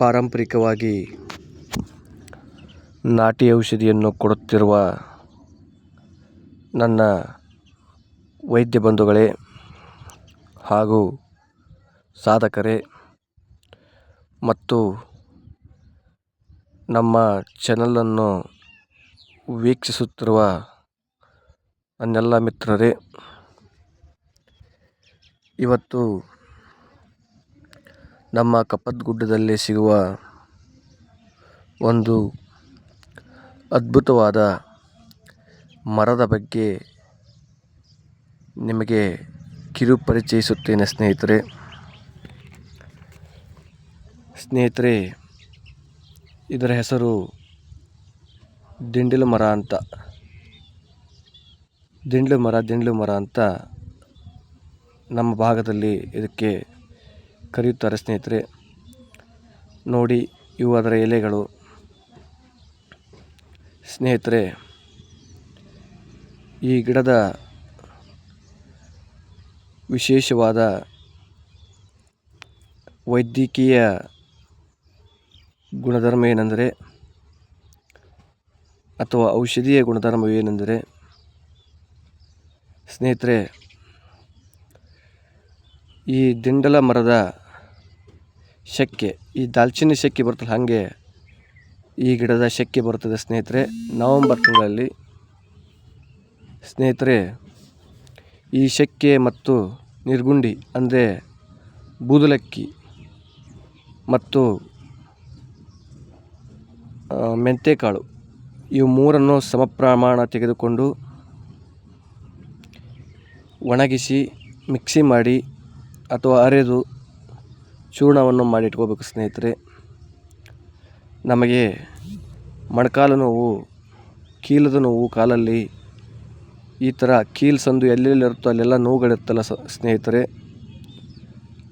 ಪಾರಂಪರಿಕವಾಗಿ ನಾಟಿ ಔಷಧಿಯನ್ನು ಕೊಡುತ್ತಿರುವ ನನ್ನ ವೈದ್ಯ ಬಂಧುಗಳೇ ಹಾಗೂ ಸಾಧಕರೇ ಮತ್ತು ನಮ್ಮ ಚಾನಲನ್ನು ವೀಕ್ಷಿಸುತ್ತಿರುವ ನನ್ನೆಲ್ಲ ಮಿತ್ರರೇ, ಇವತ್ತು ನಮ್ಮ ಕಪ್ಪತ್ತಗುಡ್ಡದಲ್ಲಿ ಸಿಗುವ ಒಂದು ಅದ್ಭುತವಾದ ಮರದ ಬಗ್ಗೆ ನಿಮಗೆ ಕಿರು ಪರಿಚಯಿಸುತ್ತೇನೆ ಸ್ನೇಹಿತರೆ. ಸ್ನೇಹಿತರೆ, ಇದರ ಹೆಸರು ದಿಂಡಲು ಮರ ಅಂತ. ದಿಂಡಲು ಮರ ದಿಂಡಲು ಮರ ಅಂತ ನಮ್ಮ ಭಾಗದಲ್ಲಿ ಇದಕ್ಕೆ ಕರೆಯುತ್ತಾರೆ ಸ್ನೇಹಿತರೆ. ನೋಡಿ, ಇವು ಅದರ ಎಲೆಗಳು. ಸ್ನೇಹಿತರೆ, ಈ ಗಿಡದ ವಿಶೇಷವಾದ ವೈದ್ಯಕೀಯ ಗುಣಧರ್ಮ ಏನೆಂದರೆ, ಅಥವಾ ಔಷಧೀಯ ಗುಣಧರ್ಮವೇನೆಂದರೆ ಸ್ನೇಹಿತರೆ, ಈ ದಿಂಡಲ ಮರದ ಶೆಕ್ಕೆ, ಈ ದಾಲ್ಚಿನ್ನಿ ಶೆಕ್ಕೆ ಬರ್ತಲ್ಲ ಹಾಗೆ ಈ ಗಿಡದ ಶೆಕ್ಕೆ ಬರ್ತದೆ ಸ್ನೇಹಿತರೆ. ನವಂಬರ್ ತಿಂಗಳಲ್ಲಿ ಸ್ನೇಹಿತರೆ, ಈ ಶೆಕ್ಕೆ ಮತ್ತು ನಿರ್ಗುಂಡಿ, ಅಂದರೆ ಬೂದಲಕ್ಕಿ ಮತ್ತು ಮೆಂತೆಕಾಳು, ಇವು ಮೂರನ್ನು ಸಮ ಪ್ರಮಾಣ ತೆಗೆದುಕೊಂಡು ಒಣಗಿಸಿ, ಮಿಕ್ಸಿ ಮಾಡಿ ಅಥವಾ ಅರೆದು ಚೂರ್ಣವನ್ನು ಮಾಡಿ ಇಟ್ಕೋಬೇಕು ಸ್ನೇಹಿತರೆ. ನಮಗೆ ಮೊಣಕಾಲು ನೋವು, ಕೀಲದ ನೋವು ಕಾಲಲ್ಲಿ ಈ ಥರ ಕೀಲು ಸಂದು ಎಲ್ಲೆಲ್ಲಿರುತ್ತೋ ಅಲ್ಲೆಲ್ಲ ನೋವುಗಳಿರುತ್ತಲ್ಲ ಸ್ನೇಹಿತರೆ.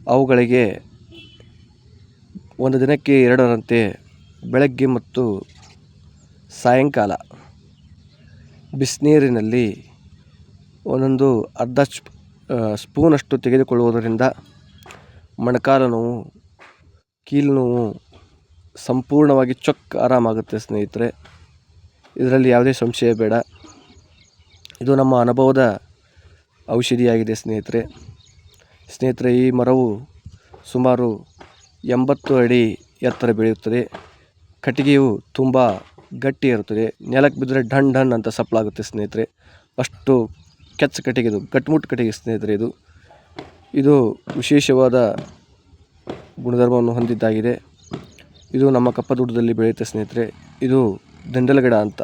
ಅವುಗಳಿಗೆ ಒಂದು ದಿನಕ್ಕೆ ಎರಡರಂತೆ ಬೆಳಗ್ಗೆ ಮತ್ತು ಸಾಯಂಕಾಲ ಬಿಸಿನೀರಿನಲ್ಲಿ ಒಂದೊಂದು ಅರ್ಧ ಸ್ಪ್, ಸ್ಪೂನಷ್ಟು ತೆಗೆದುಕೊಳ್ಳುವುದರಿಂದ ಮೊಣಕಾಲು ನೋವು ಕೀಲು ನೋವು ಸಂಪೂರ್ಣವಾಗಿ ಚೊಕ್ ಆರಾಮಾಗುತ್ತೆ ಸ್ನೇಹಿತರೆ. ಇದರಲ್ಲಿ ಯಾವುದೇ ಸಂಶಯ ಬೇಡ. ಇದು ನಮ್ಮ ಅನುಭವದ ಔಷಧಿಯಾಗಿದೆ ಸ್ನೇಹಿತರೆ. ಸ್ನೇಹಿತರೆ, ಈ ಮರವು ಸುಮಾರು ಎಂಬತ್ತು ಅಡಿ ಎತ್ತರ ಬೆಳೆಯುತ್ತದೆ ಕಟ್ಟಿಗೆಯು ತುಂಬ ಗಟ್ಟಿ ಇರುತ್ತದೆ. ನೆಲಕ್ಕೆ ಬಿದ್ದರೆ ಢಣ್ ಢಣ್ ಅಂತ ಸಪ್ಪಳಾಗುತ್ತೆ ಸ್ನೇಹಿತರೆ. ಅಷ್ಟು ಕೆಚ್ಚ ಕಟ್ಟಿಗೆ ಇದು ಗಟ್ಮುಟ್ಟು ಕಟ್ಟಿಗೆ ಸ್ನೇಹಿತರೆ ಇದು. ಇದು ವಿಶೇಷವಾದ ಗುಣಧರ್ಮವನ್ನು ಹೊಂದಿದ್ದಾಗಿದೆ. ಇದು ನಮ್ಮ ಕಪ್ಪದುಡ್ಡದಲ್ಲಿ ಬೆಳೆಯುತ್ತೆ ಸ್ನೇಹಿತರೆ. ಇದು ದಂಡಲ ಗಿಡ ಅಂತ.